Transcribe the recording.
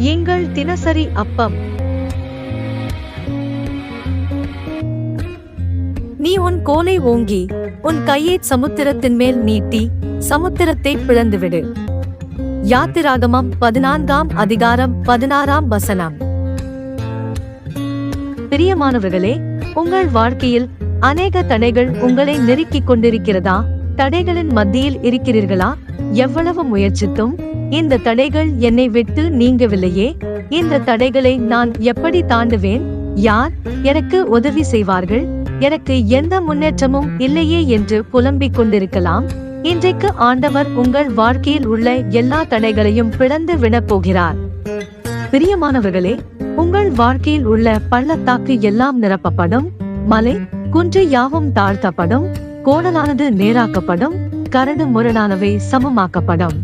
எங்கள் தினசரி அப்பம். நீ உன் கோலை ஓங்கி உன் கையை சமுத்திரத்தின் மேல் நீட்டி சமுத்திரத்தை பிளந்துவிடு. யாத்திராகமம் பதினான்காம் அதிகாரம் பதினாறாம் வசனம். பிரியமானவர்களே உங்கள் வாழ்க்கையில் அநேக தடைகள் உங்களை நெருக்கிக் கொண்டிருக்கிறதா? தடைகளின் மத்தியில் இருக்கிறீர்களா? எவ்வளவு முயற்சித்தும் இந்த தடைகள் என்னை விட்டு நீங்கவில்லையே. இந்த தடைகளை நான் எப்படி தாண்டுவேன்? யார் எனக்கு உதவி செய்வார்கள்? எனக்கு எந்த முன்னேற்றமும் இல்லையே என்று புலம்பிக் கொண்டிருக்கலாம். இன்றைக்கு ஆண்டவர் உங்கள் வாழ்க்கையில் உள்ள எல்லா தடைகளையும் பிளந்து விடப்போகிறார் பிரியமானவர்களே உங்கள் வாழ்க்கையில் உள்ள பள்ளத்தாக்கு எல்லாம் நிரப்பப்படும். மலை குன்று யாவும் தாழ்த்தப்படும். கோணலானது நேராக்கப்படும். கரடு முரடானவை சமமாக்கப்படும்.